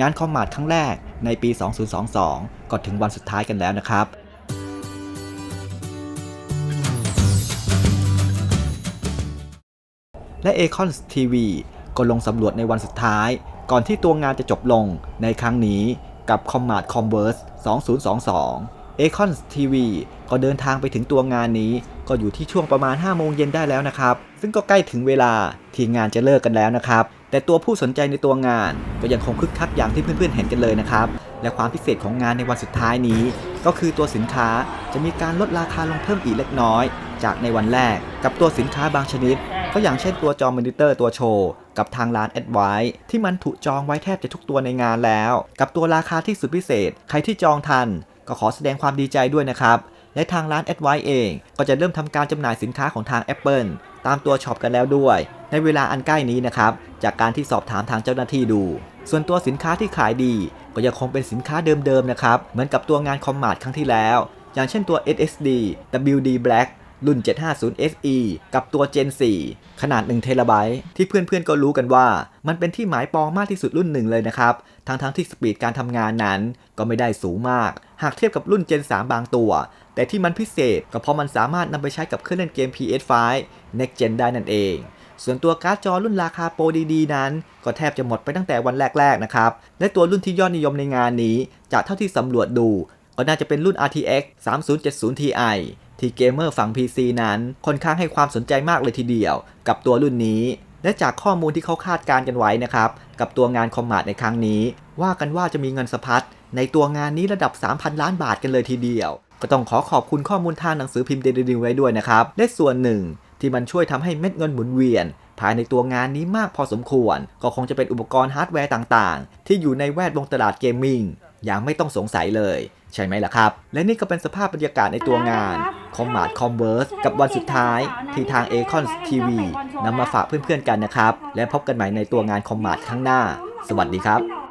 งานคอมมาดครั้งแรกในปี 2022 ก็ถึงวันสุดท้ายกันแล้วนะครับและ a c o n TV ก็ลงสำรวจในวันสุดท้าย ก่อนที่ตัวงานจะจบลงในครั้งนี้กับ Commat Converse 2022 a c o n TV ก็เดินทางไปถึงตัวงานนี้ ก็อยู่ที่ช่วงประมาณ 5 โมงเย็นได้แล้วนะครับ ซึ่งก็ใกล้ถึงเวลาที่งานจะเลิกกันแล้วนะครับ แต่ตัวผู้สนใจในตัวงาน ก็ยังคงคึกคักอย่างที่เพื่อนๆเห็นกันเลยนะครับ และความพิเศษของงานในวันสุดท้ายนี้ ก็คือตัวสินค้าจะมีการลดราคาลงเพิ่มอีกเล็กน้อย จากในวันแรก กับตัวสินค้าบางชนิด ก็อย่างเช่นตัวจอมอนิเตอร์ตัวโชว์กับทางร้าน a d v i ที่มันถูกจองไว้แทบจะทุกตัวในงานแล้ว กับตัวราคาที่สุดพิเศษ ใครที่จองทัน ก็ขอแสดงความดีใจด้วยนะครับและทางร้าน a d v i เองก็จะเริ่มทำการจำหน่ายสินค้าของทาง Apple ตามตัวช็อปกันแล้วด้วย ในเวลาอันใกล้นี้นะครับ จากการที่สอบถามทางเจ้าหน้าที่ดู ส่วนตัวสินค้าที่ขายดี ก็ยังคงเป็นสินค้าเดิมๆนะครับ เหมือนกับตัวงานคอมมาดครั้งที่แล้ว อย่างเช่นตัว SSD WD Black รุ่น 750 SE กับตัว Gen 4 ขนาด1เทราไบต์ที่เพื่อนๆก็รู้กันว่า มันเป็นที่หมายปองมากที่สุดรุ่นหนึ่งเลยนะครับ ทั้งๆที่สปีดการทำงานนั้นก็ไม่ได้สูงมาก หากเทียบกับรุ่น Gen 3 บางตัว แต่ที่มันพิเศษก็เพราะมันสามารถนำไปใช้กับเครื่องเล่นเกม PS5 Next Gen ได้นั่นเอง ส่วนตัวการ์ดจอรุ่นราคาโปรดีๆ นั้น ก็แทบจะหมดไปตั้งแต่วันแรกๆนะครับ และตัวรุ่นที่ยอดนิยมในงานนี้ จากเท่าที่สำรวจดู ก็น่าจะเป็นรุ่น RTX 3070 Ti ที่เกมเมอร์ฝั่ง PC นั้นค่อนข้างให้ความสนใจมากเลยทีเดียว กับตัวรุ่นนี้ และจากข้อมูลที่เขาคาดการกันไว้นะครับ กับตัวงานคอมมาดในครั้งนี้ ว่ากันว่าจะมีเงินสะพัดในตัวงานนี้ระดับ 3,000 ล้านบาทกันเลยทีเดียว ก็ต้องขอขอบคุณข้อมูลทางหนังสือพิมพ์เดลินิวไว้ด้วยนะครับและส่วนหนึ่ง ที่มันช่วยทำให้เม็ดเงินหมุนเวียน ภายในตัวงานนี้มากพอสมควร ก็คงจะเป็นอุปกรณ์ฮาร์ดแวร์ต่างๆ ที่อยู่ในแวดวงตลาดเกมมิ่งอย่างไม่ต้องสงสัยเลย ใช่ไหมล่ะครับ และนี่ก็เป็นสภาพบรรยากาศในตัวงาน c o m m a d Converse กับวันสุดท้ายที่ทาง a c o n TV นำมาฝากเพื่อนๆกันนะครับ และพบกันใหม่ในตัวงาน c o m m a d ข้างหน้า สวัสดีครับ